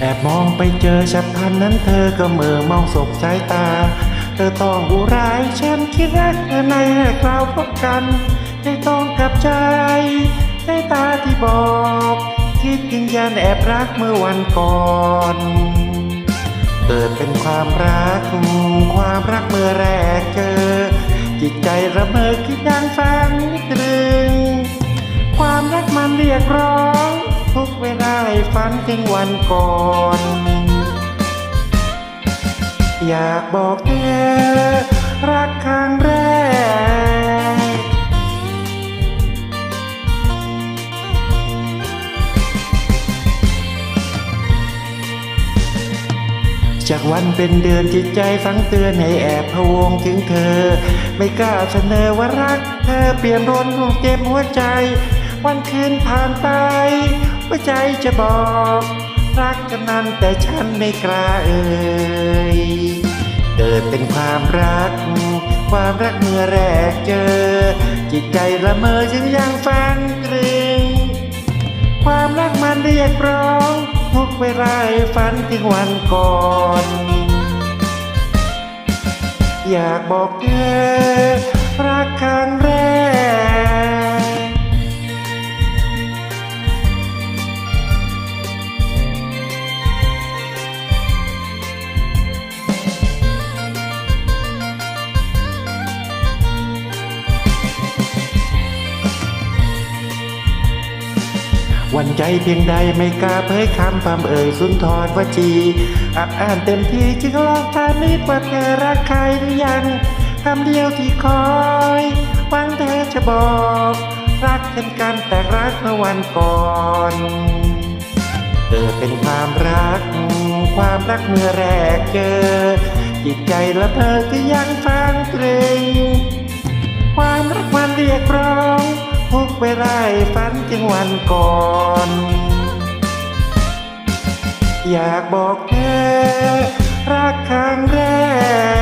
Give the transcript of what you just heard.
แอบมองไปเจอฉับพลันนั้นเธอก็เมื่อมองสบสายตา เธอต้องอุรายฉันคิดรักเธอในคราวพบกันใจต้องกับใจสายตาที่บอก คิดยืนยันแอบรักเมื่อวันก่อนเกิดเป็นความรัก ความรักเมื่อแรกเจอ จิตใจระเมอคิดดังฟังตรึง ความรักมันเรียกร้อง ถึงวันก่อน อยากบอกเธอรักครั้งแรก จากวันเป็นเดือนจิตใจฟังเตือนให้แอบพะวงถึงเธอ ไม่กล้าเสนอว่ารัก เธอเปลี่ยนรนรูปเจ็บหัวใจ วันคืนผ่านไป หัวใจจะบอก รักกันนั้นแต่ฉันไม่กล้าเอ่ยเกิดเป็นความรัก ความรักเมื่อแรกเจอ จิตใจละเมอจึงยังฟังตรึง ความรักมันเรียกร้องทุกเวลาให้ฝันถึงวันก่อนอยากบอกเธอรักครั้งแรก วันใจเพียงใดไม่กล้าเผยคำพำเอ่ยสุนทรวจี อักอ่านเต็มที่จึงลองทานนิดว่าเธอรักใครหรือยังคำเดียวที่คอยหวังเธอจะบอก รักเช่นกันแต่รักเมื่อวันก่อนเกิดเป็นความรัก ความรักเมื่อแรกเจอ จิตใจละเธอก็ยังฟังตรึงความรักมันเรียกร้อง ทุกเวลาฝันถึงวันก่อน อยากบอกเธอรักครั้งแรก